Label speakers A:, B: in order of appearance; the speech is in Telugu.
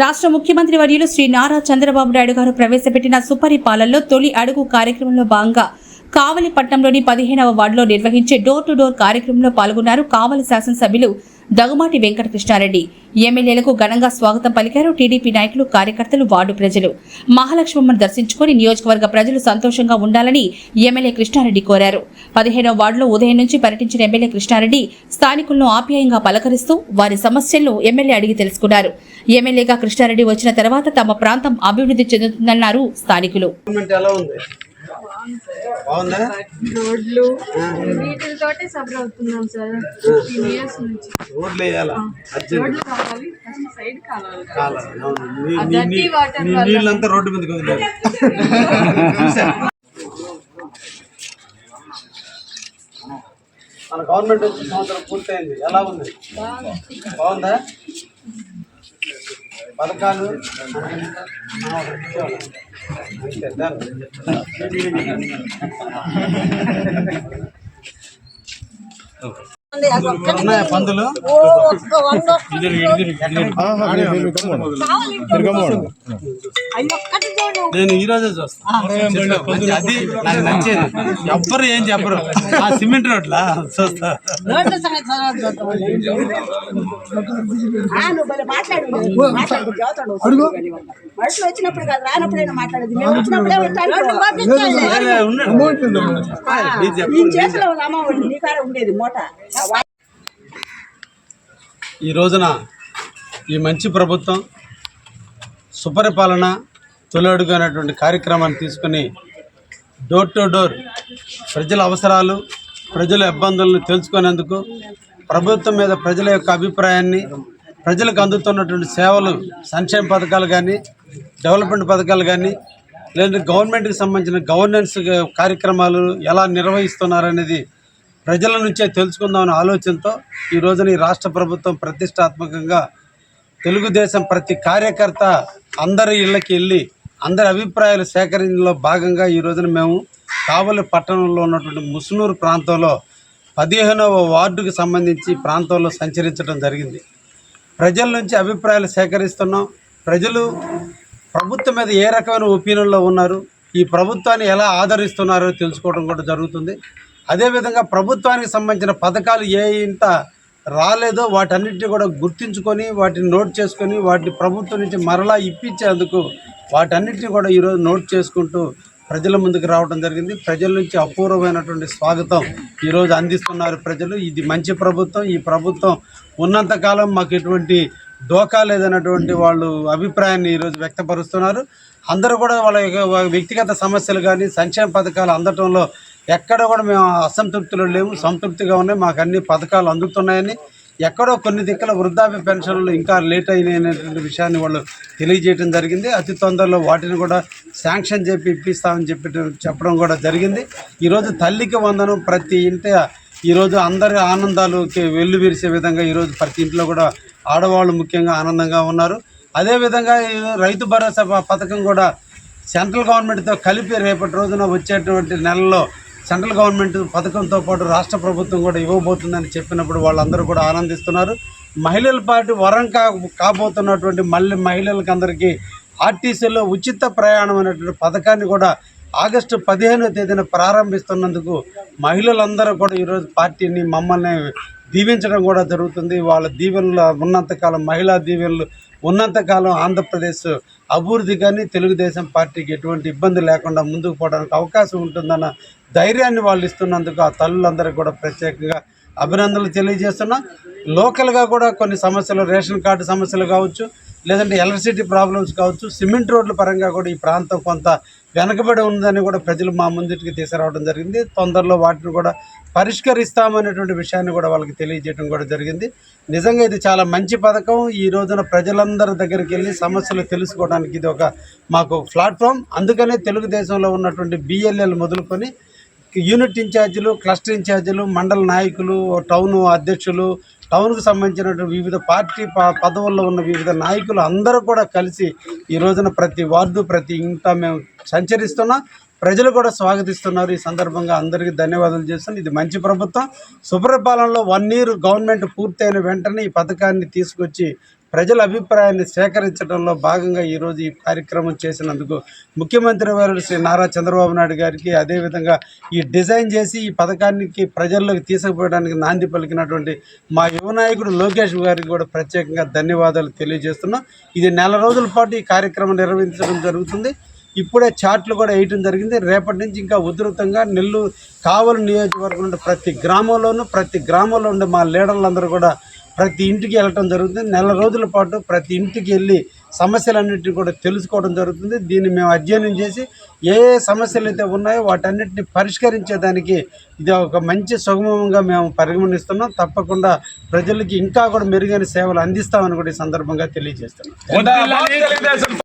A: రాష్ట్ర ముఖ్యమంత్రి వర్యులు శ్రీ నారా చంద్రబాబు నాయుడు గారు ప్రవేశపెట్టిన సుపరిపాలనలో తొలి అడుగు కార్యక్రమంలో భాగంగా కావలి పట్టణంలోని పదిహేనవ వార్డులో నిర్వహించే డోర్ టు డోర్ కార్యక్రమంలో పాల్గొన్నారు కావలి శాసనసభ్యులు దగుమాటి వెంకటకృష్ణారెడ్డి ఎమ్మెల్యేలకు ఘనంగా స్వాగతం పలికారు టీడీపీ నాయకులు కార్యకర్తలు వార్డు ప్రజలు. మహాలక్ష్మమ్మను దర్శించుకుని నియోజకవర్గ ప్రజలు సంతోషంగా ఉండాలని ఎమ్మెల్యే కృష్ణారెడ్డి కోరారు. పదిహేనవ వార్డులో ఉదయం నుంచి పర్యటించిన ఎమ్మెల్యే కృష్ణారెడ్డి స్థానికులను ఆప్యాయంగా పలకరిస్తూ వారి సమస్యలను ఎమ్మెల్యే అడిగి తెలుసుకున్నారు. ఎమ్మెల్యేగా కృష్ణారెడ్డి వచ్చిన తర్వాత తమ ప్రాంతం అభివృద్ధి చెందుతుందన్నారు స్థానికులు.
B: బాగుందా?
C: రోడ్లు. వీటితోటే సఫర్ అవుతున్నాం సార్. ఇయర్స్ నుంచి.
B: రోడ్లు వేయాలా? అర్జెంట్.
C: రోడ్లు కావాలి. First side.
B: నీళ్ళంతా రోడ్డు మీదకి వదిలేదు మన గవర్నమెంట్ వచ్చి సంవత్సరం పూర్తయింది. ఎలా ఉంది? బాగుందా? పథకాలు. ఓకే. పందులు నేను ఈ రోజే చూస్తాను అది నాకు నచ్చేది. ఎవ్వరు ఏం చెప్పరు. ఆ సిమెంట్ రోడ్లా? చూస్తా.
D: మనుషులు వచ్చినప్పుడు కాదు రానప్పుడైనా మాట్లాడేది. మేము వచ్చినప్పుడే చేతిలో నీ కాడ ఉండేది మూట.
B: ఈ రోజున ఈ మంచి ప్రభుత్వం సుపరిపాలన తొలడుగు అనేటువంటి కార్యక్రమాన్ని తీసుకుని డోర్ టు డోర్ ప్రజల అవసరాలు ప్రజల ఇబ్బందులను తెలుసుకునేందుకు ప్రభుత్వం మీద ప్రజల యొక్క అభిప్రాయాన్ని ప్రజలకు అందుతున్నటువంటి సేవలు సంక్షేమ పథకాలు కానీ డెవలప్మెంట్ పథకాలు కానీ లేదంటే గవర్నమెంట్కి సంబంధించిన గవర్నెన్స్ కార్యక్రమాలు ఎలా నిర్వహిస్తున్నారనేది ప్రజల నుంచే తెలుసుకుందామనే ఆలోచనతో ఈ రోజున ఈ రాష్ట్ర ప్రభుత్వం ప్రతిష్టాత్మకంగా తెలుగుదేశం ప్రతి కార్యకర్త అందరి ఇళ్ళకి వెళ్ళి అందరి అభిప్రాయాలు సేకరించడంలో భాగంగా ఈ రోజున మేము కావలి పట్టణంలో ఉన్నటువంటి ముసునూరు ప్రాంతంలో పదిహేనవ వార్డుకు సంబంధించి ప్రాంతంలో సంచరించడం జరిగింది. ప్రజల నుంచి అభిప్రాయాలు సేకరిస్తున్నాం. ప్రజలు ప్రభుత్వం మీద ఏ రకమైన ఒపీనియన్లో ఉన్నారు? ఈ ప్రభుత్వాన్ని ఎలా ఆదరిస్తున్నారో తెలుసుకోవడం కూడా జరుగుతుంది. అదేవిధంగా ప్రభుత్వానికి సంబంధించిన పథకాలు ఏ ఇంత రాలేదో వాటన్నిటిని కూడా గుర్తించుకొని వాటిని నోట్ చేసుకొని వాటిని ప్రభుత్వం నుంచి మరలా ఇప్పించేందుకు వాటన్నిటిని కూడా ఈరోజు నోట్ చేసుకుంటూ ప్రజల ముందుకు రావడం జరిగింది. ప్రజల నుంచి అపూర్వమైనటువంటి స్వాగతం ఈరోజు అందిస్తున్నారు ప్రజలు. ఇది మంచి ప్రభుత్వం. ఈ ప్రభుత్వం ఉన్నంతకాలం మాకు ఎటువంటి డోకా లేదన్నటువంటి వాళ్ళు అభిప్రాయాన్ని ఈరోజు వ్యక్తపరుస్తున్నారు. అందరూ కూడా వాళ్ళ యొక్క వ్యక్తిగత సమస్యలు కానీ సంక్షేమ పథకాలు అందటంలో ఎక్కడ కూడా మేము అసంతృప్తిలో లేము సంతృప్తిగా ఉన్నాయి మాకు అన్ని పథకాలు అందుతున్నాయని. ఎక్కడో కొన్ని దిక్కుల వృద్ధాప్య పెన్షన్లు ఇంకా లేట్ అయినాయి విషయాన్ని వాళ్ళు తెలియజేయడం జరిగింది. అతి తొందరలో వాటిని కూడా శాంక్షన్ చెప్పి ఇప్పిస్తామని చెప్పి చెప్పడం కూడా జరిగింది. ఈరోజు తల్లికి వందనం ప్రతి ఇంటి ఈరోజు అందరి ఆనందాలుకి వెల్లువిరిసే విధంగా ఈరోజు ప్రతి ఇంట్లో కూడా ఆడవాళ్ళు ముఖ్యంగా ఆనందంగా ఉన్నారు. అదేవిధంగా రైతు భరోసా పథకం కూడా సెంట్రల్ గవర్నమెంట్తో కలిపి రేపటి రోజున వచ్చేటువంటి నెలలో సెంట్రల్ గవర్నమెంట్ పథకంతో పాటు రాష్ట్ర ప్రభుత్వం కూడా ఇవ్వబోతుందని చెప్పినప్పుడు వాళ్ళందరూ కూడా ఆనందిస్తున్నారు. మహిళల పార్టీ వరం కా కాబోతున్నటువంటి మళ్ళీ మహిళలకు అందరికీ ఆర్టీసీలో ఉచిత ప్రయాణం అనేటువంటి పథకాన్ని కూడా ఆగస్టు పదిహేనవ తేదీన ప్రారంభిస్తున్నందుకు మహిళలందరూ కూడా ఈరోజు పార్టీని మమ్మల్ని దీవించడం కూడా జరుగుతుంది. వాళ్ళ దీవెనలు ఉన్నంతకాలం మహిళా దీవెనలు ఉన్నంతకాలం ఆంధ్రప్రదేశ్ అభివృద్ధి కానీ తెలుగుదేశం పార్టీకి ఎటువంటి ఇబ్బంది లేకుండా ముందుకు పోవడానికి అవకాశం ఉంటుందన్న ధైర్యాన్ని వాళ్ళు ఇస్తున్నందుకు ఆ తల్లులందరికీ కూడా ప్రత్యేకంగా అభినందనలు తెలియజేస్తున్నాం. లోకల్గా కూడా కొన్ని సమస్యలు రేషన్ కార్డు సమస్యలు కావచ్చు లేదంటే ఎలక్ట్రిసిటీ ప్రాబ్లమ్స్ కావచ్చు సిమెంట్ రోడ్ల పరంగా కూడా ఈ ప్రాంతం కొంత వెనకబడి ఉందని కూడా ప్రజలు మా ముందుకి తీసుకురావడం జరిగింది. తొందరలో వాటిని కూడా పరిష్కరిస్తామనేటువంటి విషయాన్ని కూడా వాళ్ళకి తెలియజేయడం కూడా జరిగింది. నిజంగా ఇది చాలా మంచి పథకం. ఈ రోజున ప్రజలందరి దగ్గరికి వెళ్ళి సమస్యలు తెలుసుకోవడానికి ఇది ఒక మాకు ప్లాట్ఫామ్. అందుకనే తెలుగుదేశంలో ఉన్నటువంటి బిఎల్ఎల్ మొదలుకొని యూనిట్ ఇన్ఛార్జీలు క్లస్టర్ ఇన్ఛార్జీలు మండల నాయకులు టౌన్ అధ్యక్షులు టౌన్కు సంబంధించినటువంటి వివిధ పార్టీ ప- పదవుల్లో ఉన్న వివిధ నాయకులు అందరూ కూడా కలిసి ఈ రోజున ప్రతి వార్డు ప్రతి ఇంట మేము సంచరిస్తున్నా ప్రజలు కూడా స్వాగతిస్తున్నారు. ఈ సందర్భంగా అందరికీ ధన్యవాదాలు చేస్తున్నాను ఇది మంచి ప్రభుత్వం. సుపరిపాలనలో వన్ ఇయర్ గవర్నమెంట్ పూర్తయిన వెంటనే ఈ పథకాన్ని తీసుకొచ్చి ప్రజల అభిప్రాయాన్ని సేకరించడంలో భాగంగా ఈరోజు ఈ కార్యక్రమం చేసినందుకు ముఖ్యమంత్రి వారు శ్రీ నారా చంద్రబాబు నాయుడు గారికి అదేవిధంగా ఈ డిజైన్ చేసి ఈ పథకానికి ప్రజల్లోకి తీసుకుపోవడానికి నాంది పలికినటువంటి మా యువ నాయకుడు లోకేష్ గారికి కూడా ప్రత్యేకంగా ధన్యవాదాలు తెలియజేస్తున్నాం. ఇది నెల రోజుల పాటు ఈ కార్యక్రమం నిర్వహించడం జరుగుతుంది. ఇప్పుడే చార్ట్లు కూడా వేయటం జరిగింది. రేపటి నుంచి ఇంకా ఉధృతంగా నెల్లూరు కావలి నియోజకవర్గం నుండి ప్రతి గ్రామంలోనూ ప్రతి గ్రామంలో ఉండే మా లీడర్లందరూ కూడా ప్రతి ఇంటికి వెళ్ళటం జరుగుతుంది. నెల రోజుల పాటు ప్రతి ఇంటికి వెళ్ళి సమస్యలన్నింటినీ కూడా తెలుసుకోవడం జరుగుతుంది. దీన్ని మేము అధ్యయనం చేసి ఏ ఏ సమస్యలు అయితే ఉన్నాయో వాటన్నిటిని పరిష్కరించేదానికి ఇది ఒక మంచి సుగమంగా మేము పరిగణిస్తున్నాం. తప్పకుండా ప్రజలకి ఇంకా కూడా మెరుగైన సేవలు అందిస్తామని కూడా ఈ సందర్భంగా తెలియజేస్తున్నాం.